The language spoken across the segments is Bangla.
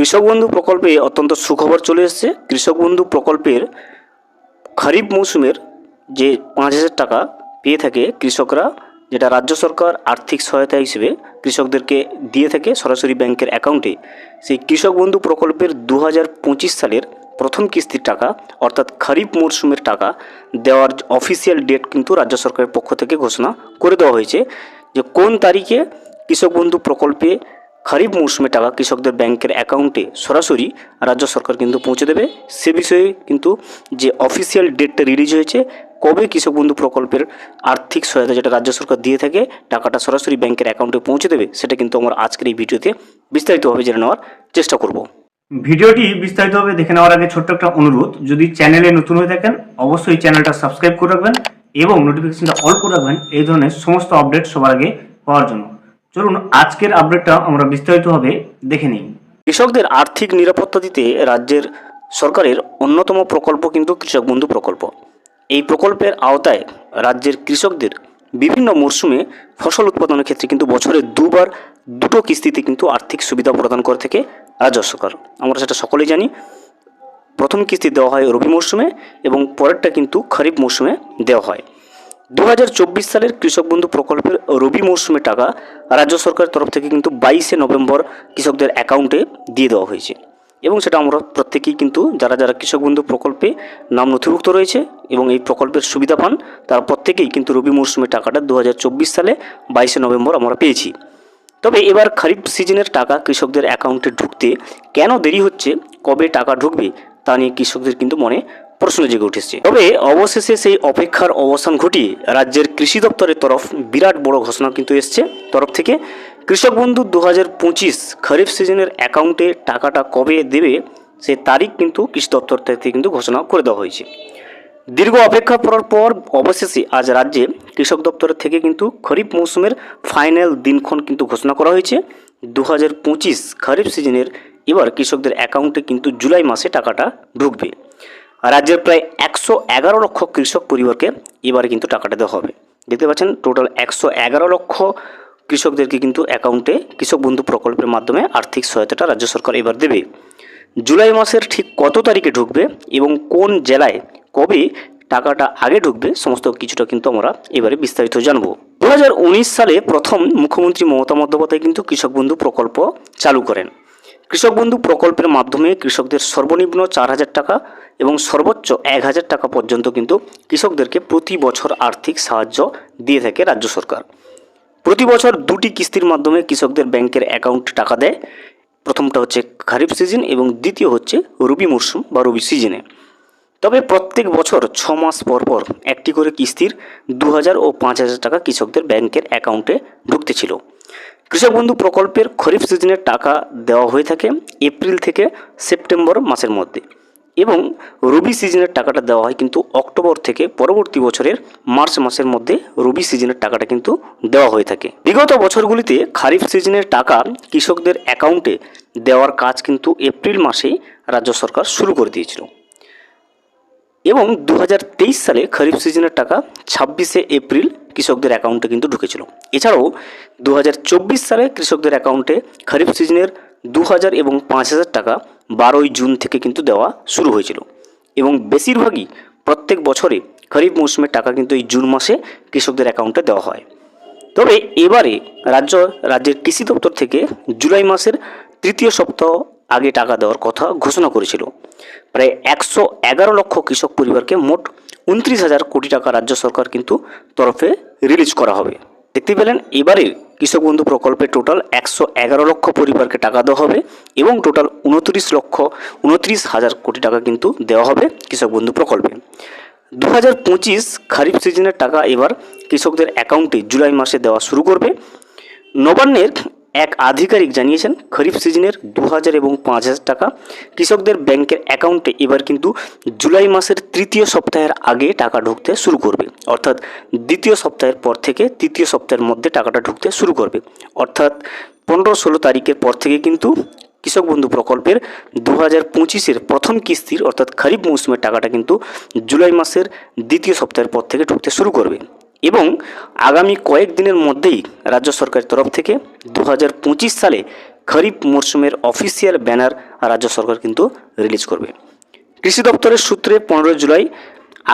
কৃষক বন্ধু প্রকল্পে অত্যন্ত সুখবর চলে এসেছে। কৃষক বন্ধু প্রকল্পের খরিফ মৌসুমের যে পাঁচ হাজার টাকা পেয়ে থাকে কৃষকরা, যেটা রাজ্য সরকার আর্থিক সহায়তা হিসেবে কৃষকদেরকে দিয়ে থাকে সরাসরি ব্যাংকের অ্যাকাউন্টে। সেই কৃষক বন্ধু প্রকল্পের দু হাজার পঁচিশ সালের প্রথম কিস্তির টাকা, অর্থাৎ খরিফ মরশুমের টাকা দেওয়ার অফিসিয়াল ডেট কিন্তু রাজ্য সরকারের পক্ষ থেকে ঘোষণা করে দেওয়া হয়েছে যে কোন তারিখে কৃষক বন্ধু প্রকল্পে খরিফ মৌসুমে টাকা কৃষকদের ব্যাংকের অ্যাকাউন্টে সরাসরি রাজ্য সরকার কিন্তু পৌঁছে দেবে। সে বিষয়ে কিন্তু যে অফিসিয়াল ডেটটা রিলিজ হয়েছে, কবে কৃষক বন্ধু প্রকল্পের আর্থিক সহায়তা যেটা রাজ্য সরকার দিয়ে থাকে, টাকাটা সরাসরি ব্যাংকের অ্যাকাউন্টে পৌঁছে দেবে, সেটা কিন্তু আমরা আজকের এই ভিডিওতে বিস্তারিতভাবে জেনে নেওয়ার চেষ্টা করব। ভিডিওটি বিস্তারিতভাবে দেখে নেওয়ার আগে ছোট্ট একটা অনুরোধ, যদি চ্যানেলে নতুন হয়ে থাকেন, অবশ্যই চ্যানেলটা সাবস্ক্রাইব করে রাখবেন এবং নোটিফিকেশনটা অল করে রাখবেন, এই ধরনের সমস্ত আপডেট সবার আগে পাওয়ার জন্য। চলুন আজকের আপডেটটা আমরা বিস্তারিতভাবে দেখে নিই। কৃষকদের আর্থিক নিরাপত্তা দিতে রাজ্যের সরকারের অন্যতম প্রকল্প কিন্তু কৃষক বন্ধু প্রকল্প। এই প্রকল্পের আওতায় রাজ্যের কৃষকদের বিভিন্ন মরশুমে ফসল উৎপাদনের ক্ষেত্রে কিন্তু বছরে দুবার দুটো কিস্তিতে কিন্তু আর্থিক সুবিধা প্রদান করে থাকে রাজ্য সরকার। আমরা সেটা সকলেই জানি। প্রথম কিস্তি দেওয়া হয় রবি মরশুমে এবং পরেরটা কিন্তু খরিফ মরশুমে দেওয়া হয়। দু হাজার চব্বিশ সালের কৃষক বন্ধু প্রকল্পের রবি মরশুমে টাকা রাজ্য সরকারের তরফ থেকে কিন্তু বাইশে নভেম্বর কৃষকদের অ্যাকাউন্টে দিয়ে দেওয়া হয়েছে। এবং সেটা আমরা প্রত্যেকেই কিন্তু, যারা যারা কৃষক বন্ধু প্রকল্পে নাম নথিভুক্ত রয়েছে এবং এই প্রকল্পের সুবিধা পান, তারা প্রত্যেকেই কিন্তু রবি মরশুমে টাকাটা দু হাজার চব্বিশ সালে বাইশে নভেম্বর আমরা পেয়েছি। তবে এবার খারিফ সিজনের টাকা কৃষকদের অ্যাকাউন্টে ঢুকতে কেন দেরি হচ্ছে, কবে টাকা ঢুকবে, তা নিয়ে কৃষকদের কিন্তু মনে প্রশ্ন জেগে উঠেছে। তবে অবশেষে সেই অপেক্ষার অবসান ঘটিয়ে রাজ্যের কৃষি দপ্তরের তরফ বিরাট বড় ঘোষণা কিন্তু এসছে। তরফ থেকে, কৃষক বন্ধু দু হাজার পঁচিশ খরিফ সিজনের অ্যাকাউন্টে টাকাটা কবে দেবে সে তারিখ কিন্তু কৃষি দপ্তর থেকে কিন্তু ঘোষণা করে দেওয়া হয়েছে। দীর্ঘ অপেক্ষা করার পর অবশেষে আজ রাজ্যে কৃষক দপ্তরের থেকে কিন্তু খরিফ মৌসুমের ফাইনাল দিনক্ষণ কিন্তু ঘোষণা করা হয়েছে। দু হাজার পঁচিশ খরিফ সিজনের এবার কৃষকদের অ্যাকাউন্টে কিন্তু জুলাই মাসে টাকাটা ঢুকবে। রাজ্যের প্রায় একশো এগারো লক্ষ কৃষক পরিবারকে এবারে কিন্তু টাকাটা দেওয়া হবে। দেখতে পাচ্ছেন, টোটাল একশো এগারো লক্ষ কৃষকদেরকে কিন্তু অ্যাকাউন্টে কৃষক বন্ধু প্রকল্পের মাধ্যমে আর্থিক সহায়তাটা রাজ্য সরকার এবার দেবে। জুলাই মাসের ঠিক কত তারিখে ঢুকবে এবং কোন জেলায় কবে টাকাটা আগে ঢুকবে, সমস্ত কিছুটা কিন্তু আমরা এবারে বিস্তারিত জানব। দু সালে প্রথম মুখ্যমন্ত্রী মমতা বন্দ্যোপাধ্যায় কিন্তু কৃষক বন্ধু প্রকল্প চালু করেন। কৃষক বন্ধু প্রকল্পের মাধ্যমে কৃষকদের সর্বনিম্ন চার হাজার টাকা এবং সর্বোচ্চ এক হাজার টাকা পর্যন্ত কিন্তু কৃষকদেরকে প্রতি বছর আর্থিক সাহায্য দিয়ে থাকে রাজ্য সরকার। প্রতি বছর দুটি কিস্তির মাধ্যমে কৃষকদের ব্যাংকের অ্যাকাউন্টে টাকা দেয়। প্রথমটা হচ্ছে খারিফ সিজন এবং দ্বিতীয় হচ্ছে রবি মরশুম বা রবি সিজনে। তবে প্রত্যেক বছর ছ মাস পর পর একটি করে কিস্তির দু হাজার ও পাঁচ হাজার টাকা কৃষকদের ব্যাংকের অ্যাকাউন্টে ঢুকতে ছিল। কৃষক বন্ধু প্রকল্পের খরিফ সিজনের টাকা দেওয়া হয়ে থাকে এপ্রিল থেকে সেপ্টেম্বর মাসের মধ্যে এবং রবি সিজনের টাকাটা দেওয়া হয় কিন্তু অক্টোবর থেকে পরবর্তী বছরের মার্চ মাসের মধ্যে রবি সিজনের টাকাটা কিন্তু দেওয়া হয়ে থাকে। বিগত বছরগুলিতে খারিফ সিজনের টাকা কৃষকদের অ্যাকাউন্টে দেওয়ার কাজ কিন্তু এপ্রিল মাসেই রাজ্য সরকার শুরু করে দিয়েছিল। এবং দু হাজার তেইশ সালে খরিফ সিজনের টাকা ছাব্বিশে এপ্রিল কৃষকদের অ্যাকাউন্টে কিন্তু ঢুকেছিল। এছাড়াও দু হাজার চব্বিশ সালে কৃষকদের অ্যাকাউন্টে খরিফ সিজনের দু হাজার এবং পাঁচ হাজার টাকা বারোই জুন থেকে কিন্তু দেওয়া শুরু হয়েছিল। এবং বেশিরভাগই প্রত্যেক বছরে খরিফ মৌসুমের টাকা কিন্তু এই জুন মাসে কৃষকদের অ্যাকাউন্টে দেওয়া হয়। তবে এবারে রাজ্য, রাজ্যের কৃষি দপ্তর থেকে জুলাই মাসের তৃতীয় সপ্তাহ আগে টাকা দেওয়ার কথা ঘোষণা করেছিল। প্রায় একশো এগারো লক্ষ কৃষক পরিবারকে মোট উনত্রিশ হাজার কোটি টাকা রাজ্য সরকার কিন্তু তরফে রিলিজ করা হবে। দেখতে পেলেন, এবারে কৃষক বন্ধু প্রকল্পে টোটাল একশো এগারো লক্ষ পরিবারকে টাকা দেওয়া হবে এবং টোটাল উনত্রিশ লক্ষ উনত্রিশ হাজার কোটি টাকা কিন্তু দেওয়া হবে কৃষক বন্ধু প্রকল্পে। দু হাজার পঁচিশ খারিফ সিজনের টাকা এবার কৃষকদের অ্যাকাউন্টে জুলাই মাসে দেওয়া শুরু করবে। নবান্নের এক আধিকারিক জানিয়েছেন, খরিফ সিজনের দু হাজার এবং পাঁচ হাজার টাকা। কৃষকদের ব্যাংকের অ্যাকাউন্টে এবার কিন্তু জুলাই মাসের তৃতীয় সপ্তাহের আগে টাকা ঢুকতে শুরু করবে। অর্থাৎ দ্বিতীয় সপ্তাহের পর থেকে তৃতীয় সপ্তাহের মধ্যে টাকাটা ঢুকতে শুরু করবে। অর্থাৎ পনেরো ষোলো তারিখের পর থেকে কিন্তু কৃষক বন্ধু প্রকল্পের দু হাজার পঁচিশের প্রথম কিস্তির, অর্থাৎ খরিফ মৌসুমের টাকাটা কিন্তু জুলাই মাসের দ্বিতীয় সপ্তাহের পর থেকে ঢুকতে শুরু করবে। এবং আগামী কয়েকদিনের মধ্যেই রাজ্য সরকারের তরফ থেকে দু হাজার পঁচিশ সালে খরিফ মরশুমের অফিসিয়াল ব্যানার রাজ্য সরকার কিন্তু রিলিজ করবে। কৃষি দপ্তরের সূত্রে পনেরোই জুলাই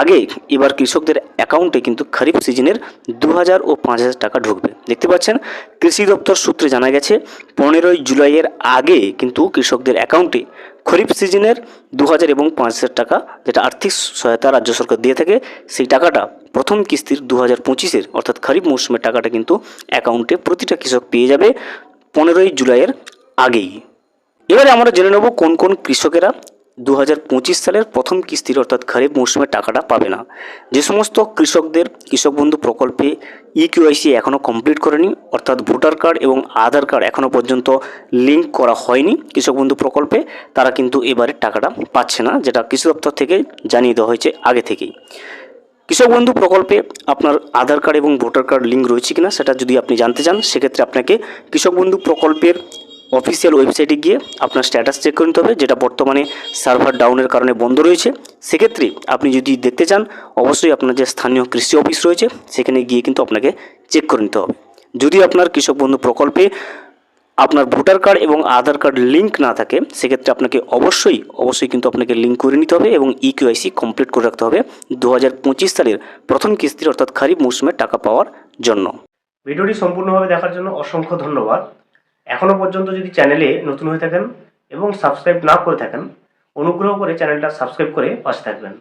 আগে এবার কৃষকদের অ্যাকাউন্টে কিন্তু খরিফ সিজনের দু হাজার ও পাঁচ হাজার টাকা ঢুকবে। দেখতে পাচ্ছেন, কৃষি দপ্তর সূত্রে জানা গেছে, পনেরোই জুলাইয়ের আগে কিন্তু কৃষকদের অ্যাকাউন্টে খরিফ সিজনের দু হাজার এবং পাঁচ হাজার টাকা, যেটা আর্থিক সহায়তা রাজ্য সরকার দিয়ে থাকে, সেই টাকাটা প্রথম কিস্তির দু হাজার পঁচিশের অর্থাৎ খরিফ মৌসুমের টাকাটা কিন্তু অ্যাকাউন্টে প্রতিটা কৃষক পেয়ে যাবে পনেরোই জুলাইয়ের আগেই। এবারে আমরা জেনে নেব কোন কোন কৃষকেরা দু হাজার পঁচিশ সালের প্রথম কিস্তির অর্থাৎ খরিফ মৌসুমের টাকাটা পাবে না। যে সমস্ত কৃষকদের, কৃষক বন্ধু প্রকল্পে ই কিউআইসি এখনও কমপ্লিট করেনি, অর্থাৎ ভোটার কার্ড এবং আধার কার্ড এখনও পর্যন্ত লিঙ্ক করা হয়নি কৃষক বন্ধু প্রকল্পে, তারা কিন্তু এবারে টাকাটা পাচ্ছে না, যেটা কৃষি দপ্তর থেকে জানিয়ে দেওয়া হয়েছে আগে থেকেই। কৃষক বন্ধু, প্রকল্পে আপনার আধার কার্ড এবং ভোটার কার্ড লিঙ্ক রয়েছে কিনা সেটা যদি আপনি জানতে চান, সেক্ষেত্রে আপনাকে কৃষক বন্ধু প্রকল্পের অফিসিয়াল ওয়েবসাইটে গিয়ে আপনার স্ট্যাটাস চেক করে নিতে হবে, যেটা বর্তমানে সার্ভার ডাউনের কারণে বন্ধ রয়েছে। সেক্ষেত্রে আপনি যদি দেখতে চান, অবশ্যই আপনার যে স্থানীয় কৃষি অফিস রয়েছে, সেখানে গিয়ে কিন্তু আপনাকে চেক করে নিতে হবে। যদি আপনার কৃষক বন্ধু প্রকল্পে আপনার ভোটার কার্ড এবং আধার কার্ড লিঙ্ক না থাকে, সেক্ষেত্রে আপনাকে অবশ্যই অবশ্যই কিন্তু আপনাকে লিঙ্ক করে নিতে হবে এবং E ইকিউআইসি কমপ্লিট করে রাখতে হবে দু হাজার পঁচিশ সালের প্রথম কিস্তির অর্থাৎ খারিফ মৌসুমে টাকা পাওয়ার জন্য। ভিডিওটি সম্পূর্ণভাবে দেখার জন্য অসংখ্য ধন্যবাদ। এখনও পর্যন্ত যদি চ্যানেলে নতুন হয়ে থাকেন এবং সাবস্ক্রাইব না করে থাকেন, অনুগ্রহ করে চ্যানেলটা সাবস্ক্রাইব করে পাশে থাকবেন।